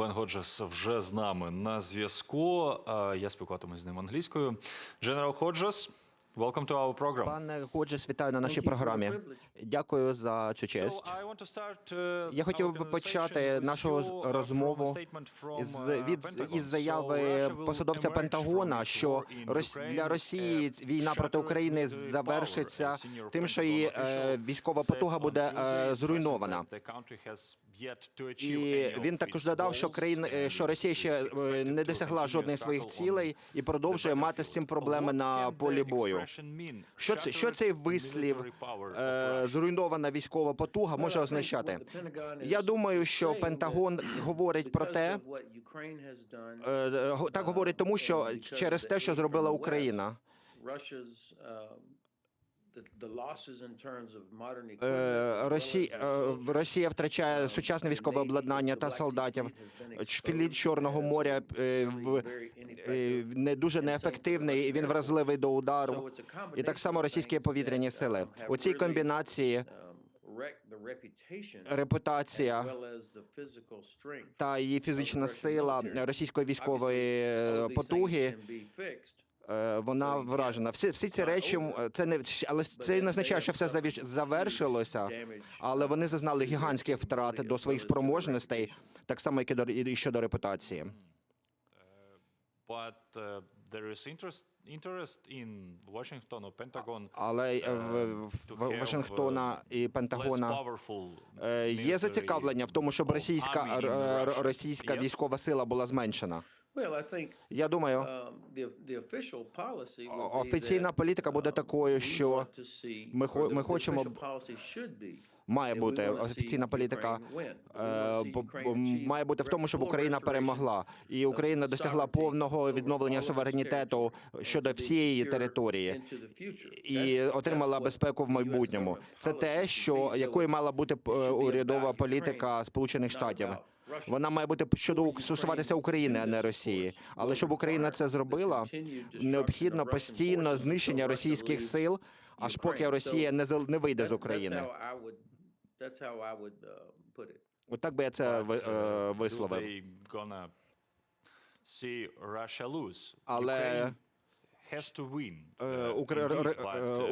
Бен Ходжес вже з нами на зв'язку. Я спілкуватимусь з ним англійською. General Hodges, welcome to our program. Пане Ходжес, вітаю на нашій програмі. Дякую за цю честь. Uh, Я хотів би почати нашу з- uh, розмову Із uh, від із заяви посадовця Пентагона, що Рос- для Росії війна проти України завершиться тим, що її е, військова потуга буде е, зруйнована. І він також додав, що країна е, що Росія ще е, не досягла жодних своїх цілей і продовжує мати з цим проблеми на полі бою. Що це що цей вислів е, зруйнована військова потуга може означати? Я думаю, що Пентагон говорить про те, так говорить тому, що через те, що зробила Україна. Е, Росія, е, Росія втрачає сучасне військове обладнання та солдатів. Ч- Фліт Чорного моря е, е, не дуже неефективний. і Він вразливий до удару. І так само російські повітряні сили. У цій комбінації репутація та її фізична сила російської військової е, потуги. Е, Вона вражена. Всі, всі ці речі це не але це не означає, що все завершилося, але вони зазнали гігантських втрат до своїх спроможностей, так само, як і до і щодо репутації. Але е, в, Вашингтона і Пентагона е, є зацікавлення в тому, щоб російська російська військова сила була зменшена. Я думаю, о- офіційна політика буде такою, що ми ми хочемо має бути офіційна політика. має бути в тому, щоб Україна перемогла, і Україна досягла повного відновлення суверенітету щодо всієї території і отримала безпеку в майбутньому. Це те, що якою мала бути е, урядова політика Сполучених Штатів. Вона має бути щодо стосуватися України, а не Росії. Але щоб Україна це зробила, необхідно постійно знищення російських сил, аж поки Росія не не вийде з України. Отак би я це е, висловив. Але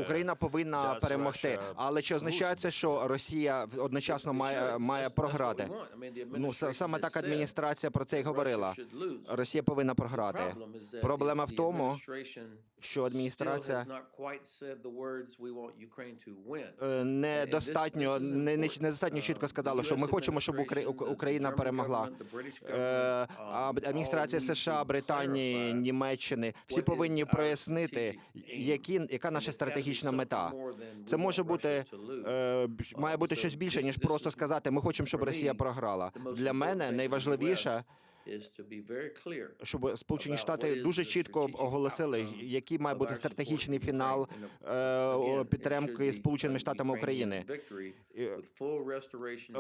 Україна повинна перемогти. Але чи означає це, що Росія одночасно має має програти? Ну саме так адміністрація про це й говорила. Росія повинна програти. Проблема в тому, що адміністрація е, недостатньо не, не недостатньо чітко сказала, що ми хочемо, щоб Укра- Україна перемогла. Е, адміністрація США, Британії, Німеччини всі повинні прояснити, які яка наша стратегічна мета. Це може бути е, має бути щось більше ніж просто сказати, ми хочемо, щоб Росія програла. Для мене найважливіше, щоб Сполучені Штати дуже чітко оголосили, який має бути стратегічний фінал е, підтримки Сполученими Штатами України.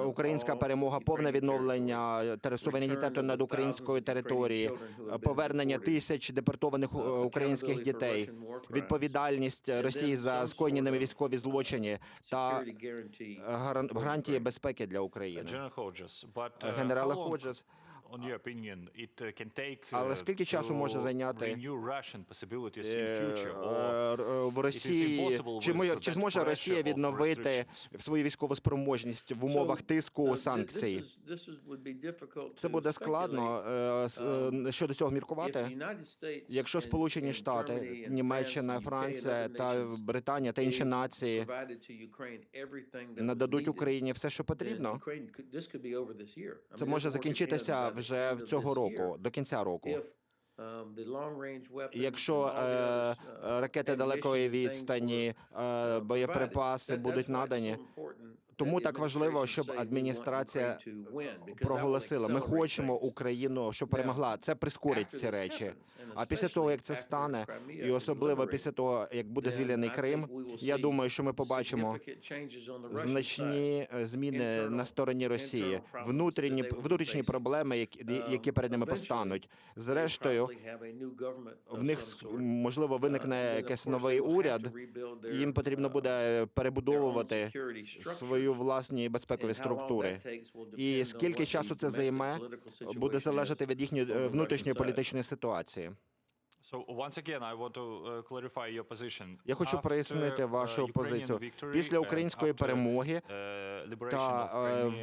Українська перемога, повне відновлення суверенітету над українською територією, повернення тисяч депортованих е, українських дітей, відповідальність Росії за скоєні ними військові злочини та гаран- гарантії безпеки для України. General Hodges, uh, Генерале Ходжес, on your opinion, it uh, can take Але uh, скільки часу може зайняти, renew Russian possibilities in е, future, or е, в Росії impossible чи, with ми- that чи зможе pressure Росія of відновити свою військову спроможність в умовах тиску санкцій? Це буде складно е, с- е, щодо цього міркувати. Якщо Сполучені Штати, Німеччина, Франція та Британія та інші нації нададуть Україні все, що потрібно, це може закінчитися вже в цього року, до кінця року. Якщо е, е, ракети далекої відстані, е, боєприпаси будуть надані, тому так важливо, щоб адміністрація проголосила. Ми хочемо Україну, щоб перемогла. Це прискорить ці речі. А після того, як це стане, і особливо після того, як буде звільнений Крим, я думаю, що ми побачимо значні е, зміни на стороні Росії, внутрішні внутрішні проблеми, які, які перед ними постануть. Зрештою, в них можливо виникне якийсь новий уряд. Їм потрібно буде перебудовувати свою свої власні безпекові структури. І скільки часу це займе, буде залежати від їхньої е, внутрішньої політичної ситуації. Position. Я хочу прояснити uh, вашу позицію. Після української перемоги та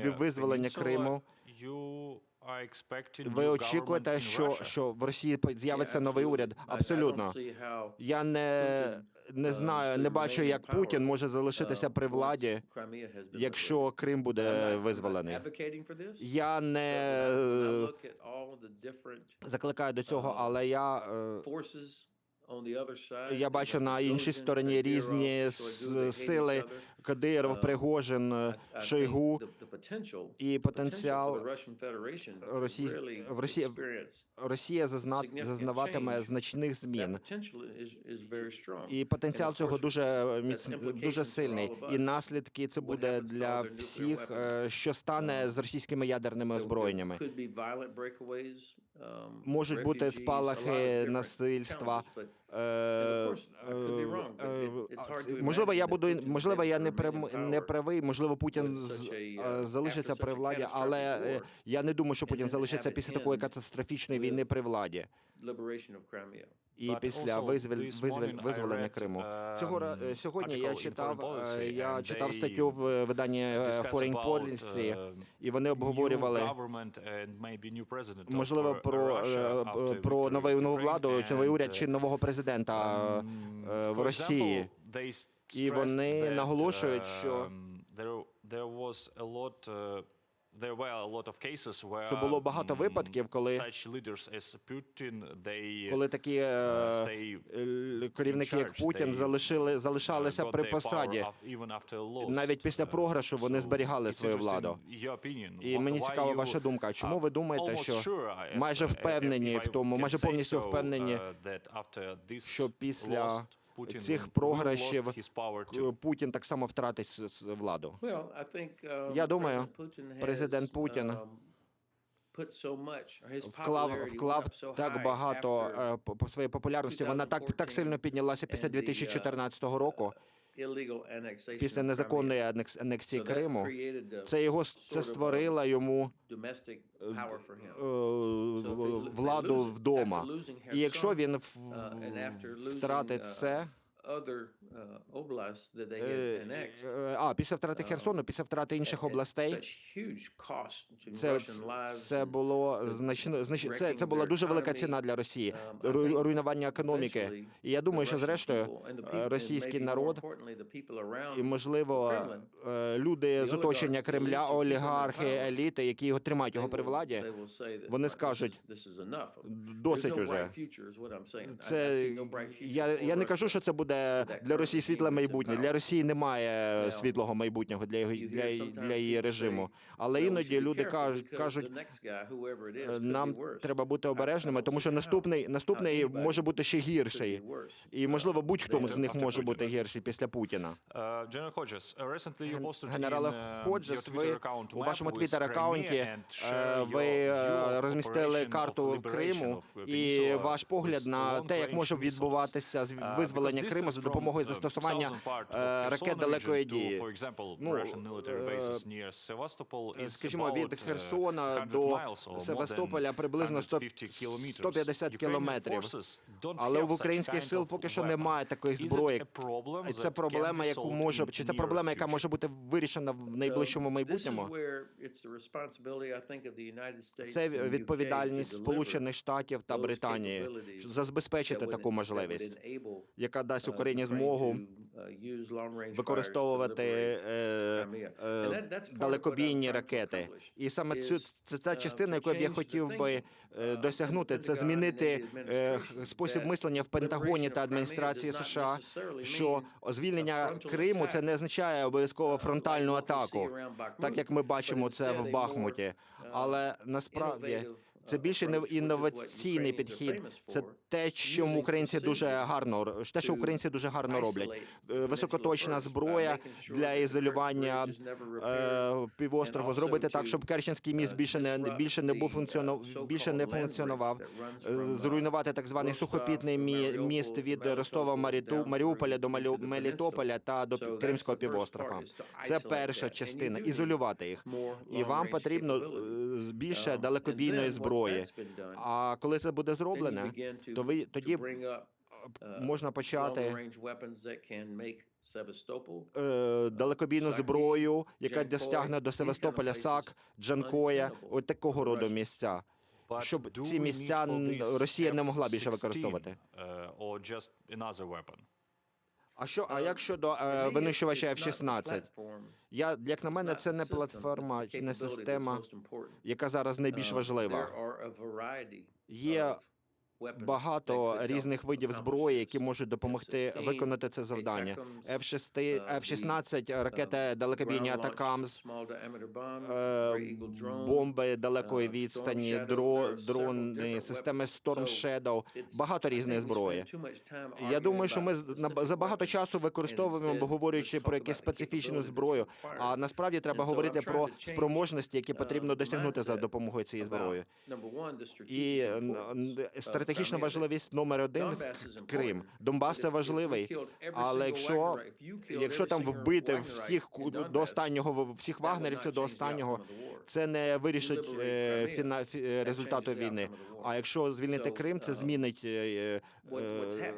е, визволення Криму, ви очікуєте, що, що в Росії по- з'явиться новий уряд? Абсолютно. Я не, не знаю, не бачу, як Путін може залишитися при владі, якщо Крим буде визволений. Я не закликаю до цього, але я, е, я бачу на іншій стороні різні сили Кадиров, Пригожин, е, Шойгу і потенціал Росії в Росії Росія зазна, зазнаватиме значних змін. І потенціал цього дуже міц... дуже сильний. І наслідки це буде для всіх, е, що стане з російськими ядерними озброєннями. Можуть бути спалахи насильства. Е, е, е, Можливо, я буду можливо, я не не правий. Можливо, Путін е, залишиться при владі, але я не думаю, що Путін залишиться після такої катастрофічної війни при владі і після визволення Криму. um, Цього сьогодні я читав е, Policy, я читав статтю в виданні е, Foreign Policy, uh, і вони обговорювали можливо uh, про е, про нову нову владу чи новий уряд чи uh, нового президента um, в Росії. І вони наголошують, що um, uh, Що було багато випадків, коли- коли такі е, uh, е, керівники, як Путін, залишили залишалися при посаді. Навіть після Uh, програшу вони зберігали свою владу. І мені цікава ваша думка. Чому ви думаєте, що майже uh, впевнені в тому, майже повністю впевнені, uh, що після цих програшів, Путін так само втратить владу? Я Я думаю, президент Путін Вклав вклав так багато е, по- по своїй популярності. Вона так так сильно піднялася після 2014 року, після незаконної анекс- анексії Криму. Це його це створила йому е, в- владу вдома. І якщо він в- втратить це, е, е, а після втрати Херсону, після втрати інших областей, це, це було значно значно це, це була дуже велика ціна для Росії. ру- руйнування економіки. І я думаю, що зрештою е, російський народ і можливо е, люди з оточення Кремля, олігархи, еліти, які його тримають його при владі, вони скажуть, досить уже. Це я, я не кажу, що це буде для Росії світле майбутнє. Для Росії немає світлого майбутнього для його для, для її режиму. Але іноді люди кажуть, кажуть, «Е, нам треба бути обережними, тому що наступний наступний може бути ще гірший. І можливо, будь-хто з них може бути гірший після Путіна. Генерале Ходжес, ви Twitter у вашому Crimea and е, ви е, розмістили карту Криму і ваш погляд на те, як може відбуватися з- визволення Криму distance за допомогою uh, застосування е, ракет далекої дії. Ну, е, Скажімо, від Херсона до Севастополя приблизно 100 150 kilometers. 150 кілометрів. Але в українських сил поки що немає такої зброї. І це проблема, яку може чи це проблема, яка може бути вирішена в найближчому майбутньому. Це відповідальність Сполучених Штатів та Британії щоб забезпечити таку можливість, яка дасть Україні змогу використовувати е, е, далекобійні ракети. І саме цю це та частина, яку б я хотів би е, досягнути, це змінити е, спосіб мислення в Пентагоні та адміністрації США, що звільнення Криму це не означає обов'язково фронтальну атаку, так як ми бачимо це в Бахмуті. Але насправді це більше не інноваційний підхід. Це те, чому українці дуже гарно те, що українці дуже гарно роблять. Е, Високоточна зброя для ізолювання е, півострову, зробити так, щоб Керченський міст більше не більше не був функціонував, більше не функціонував. Е, Зруйнувати так званий сухопітний мі- міст від Ростова Маріуполя до Мелітополя та до Кримського півострова. Це перша частина ізолювати їх. І вам потрібно е, більше далекобійної зброї. А коли це буде зроблене, то ви тоді можна почати е, далекобійну зброю, яка досягне до Севастополя, САК, Джанкоя, от такого роду місця. Щоб ці місця Росія не могла більше F-16, використовувати. uh, or just another weapon? А що, а як щодо е, винищувача F-16? Я, як на мене, це не платформа, не система, яка зараз найбільш важлива. Є багато різних видів зброї, які можуть допомогти виконати це завдання. F-6, F-16, ракети далекобійні Атакамс, е, бомби далекої відстані, дро, дрони, системи Storm Shadow, багато різної зброї. Я думаю, що ми з- на- багато часу використовуємо, обговорюючи про якусь специфічну зброю. А насправді треба говорити про спроможності, які потрібно досягнути за допомогою цієї зброї. І е, н- стратегічна важливість номер один в Крим. Донбас це важливий, але якщо якщо там вбити всіх до останнього всіх вагнерівців до останнього, це не вирішить е, фіна, фі- результату війни. А якщо звільнити Крим, це змінить е, е,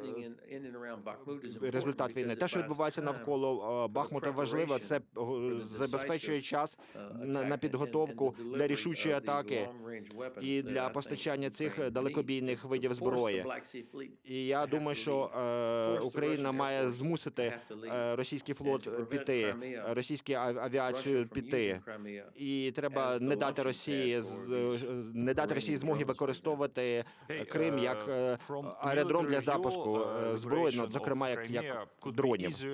результат війни. Те, що відбувається навколо е, Бахмута, важливо. Це е, забезпечує час на, на підготовку для рішучої атаки і для постачання цих далекобійних видів зброї. І я думаю, що е, Україна має змусити е, російський флот піти, російську ав- авіацію піти. І треба не дати Росії не дати Росії змоги використовувати Крим як е, аеродром для запуску зброї, ну, зокрема як, як дронів.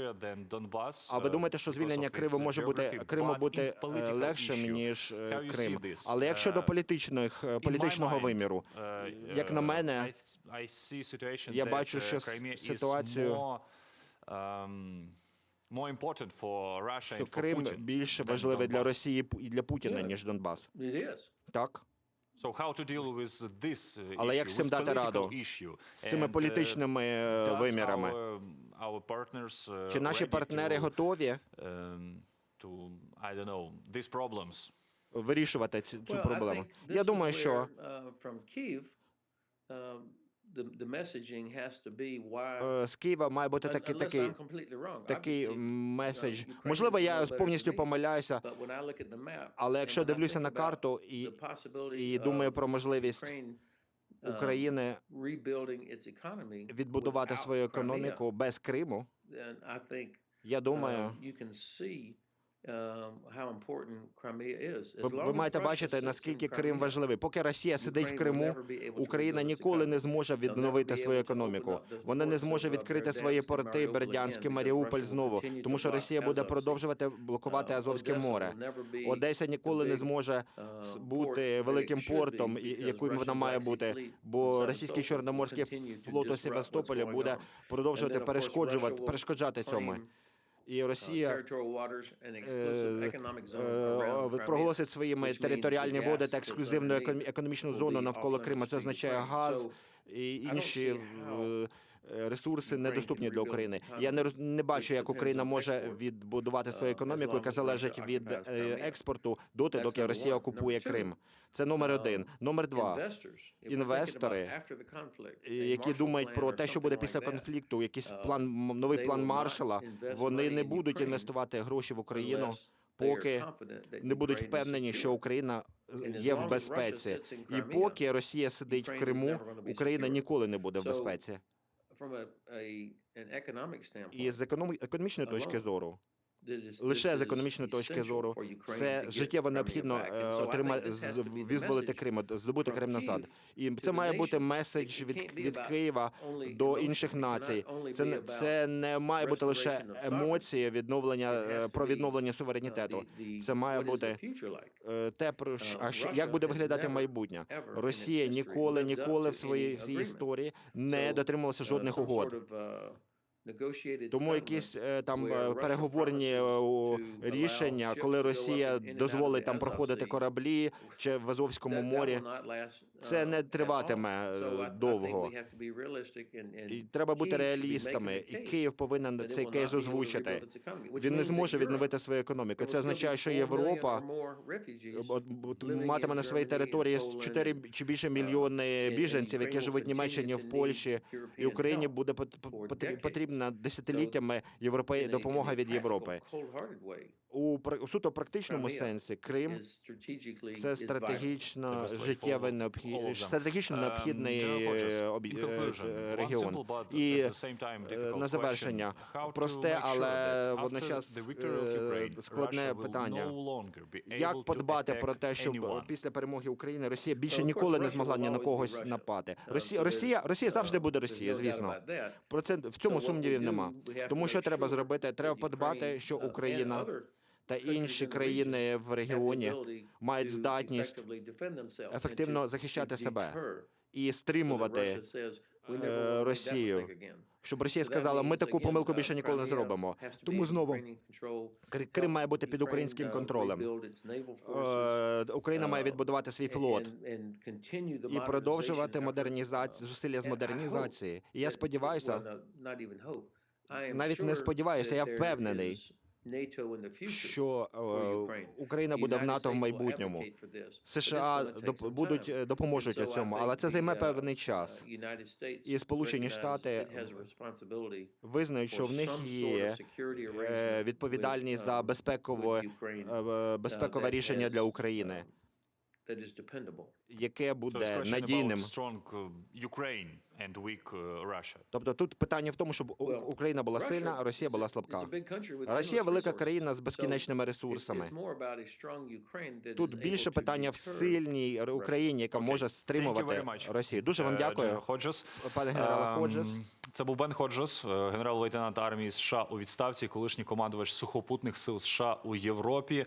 А ви думаєте, що звільнення Криму може бути Криму бути легшим ніж Крим? Але якщо до політичних політичного виміру, як на uh, мене, я бачу, uh, що ситуацію- um, що Крим than важливий для. Росії і для Путіна ніж Донбас. Так, So how to deal with this uh, Але як з цим дати раду? з цими uh, політичними е, вимірами. our, our partners, uh, Чи наші партнери to, готові um, to, I don't know, these problems? вирішувати цю, цю проблему? Я думаю, що е, з Києва має бути такий такий такий меседж. Можливо, я повністю помиляюся, але якщо дивлюся на карту і, і думаю про можливість України відбудувати свою економіку без Криму, я думаю, ви, ви маєте бачити, наскільки Крим важливий. Поки Росія сидить в Криму, Україна ніколи не зможе відновити свою економіку. Вона не зможе відкрити свої порти Бердянський, Маріуполь знову, тому що Росія буде продовжувати блокувати Азовське море. Одеса ніколи не зможе с- бути великим портом, яким вона має бути, бо російський чорноморський флот у Севастополі буде продовжувати перешкоджувати перешкоджати цьому. І Росія е, е, проголосить своїми територіальні води та ексклюзивну економі- економічну зону навколо Криму. Це означає газ і інші е, ресурси недоступні для України. Я не не бачу, як Україна може відбудувати свою економіку, яка залежить від е, експорту доти, доки Росія окупує Крим. Це номер один. Номер два. Інвестори, які думають про те, що буде після конфлікту, якийсь план, новий план Маршала, вони не будуть інвестувати гроші в Україну, поки не будуть впевнені, що Україна е, є в безпеці. І поки Росія сидить в Криму, Україна ніколи не буде в безпеці. І з економі- економічної точки зору лише з економічної точки зору. Це життєво необхідно е, отримати визволити Крим, здобути Крим назад. І це має бути меседж від, від Києва до інших націй. Це не це не має бути лише емоції відновлення е, про відновлення суверенітету. Це має бути е, те про що- а як буде виглядати майбутнє. Росія ніколи, ніколи в своїй в своїй історії не дотримувалася жодних угод. Тому якісь е, там е, переговорні е, рішення, коли Росія дозволить там проходити кораблі чи в Азовському морі, це не триватиме довго. І треба бути реалістами, і Київ повинен цей кейс озвучити. Він не зможе відновити свою економіку. Це означає, що Європа матиме на своїй території 4 чи більше мільйони біженців, які живуть в Німеччині, в Польщі, і Україні буде пот- пот- потрібна десятиліттями європей допомога від Європи. У суто практичному сенсі Крим це стратегічно життєвий необхід стратегічно Um, необхідний е, е, регіон. І е, на завершення. Просте, але водночас, е, складне питання. Як подбати про те, щоб після перемоги України Росія більше ніколи не змогла ні на когось напати? Um, Росія, Росія, Росія uh, завжди буде doubt звісно. Про це в цьому сумнівів нема. Тому що треба зробити? Треба подбати, що uh, Україна та інші країни в регіоні мають здатність ефективно захищати себе і стримувати, Russia says, "We never е, Росію. mistake again." щоб Росія сказала, ми таку помилку uh, більше ніколи не зробимо. Тому знову Крим має бути під українським uh, контролем. Е, Україна має uh, відбудувати свій флот. І продовжувати модернізацію, uh, зусилля з модернізації. І я сподіваюся, навіть не сподіваюся, я впевнений, що е. Україна буде в НАТО в майбутньому. США будуть е, допоможуть у цьому, але це займе uh, певний uh, час. І Сполучені Штати Визнають, що в них є е, відповідальність за um, безпекове е, безпекове uh, рішення для України, яке буде question надійним. strong uh, Ukraine and weak uh, Russia. Тобто тут питання в тому, щоб Well, Україна була Russia сильна, а Росія була слабка. a big Росія велика країна з безкінечними ресурсами. it's more about a strong Ukraine that Тут більше питання в сильній Україні, яка може стримувати. Росію. Дуже вам Е, дякую, Hodges. пане генерале Ем, Ходжес. Це був Бен Ходжес, е, генерал-лейтенант армії США у відставці, колишній командувач сухопутних сил США у Європі.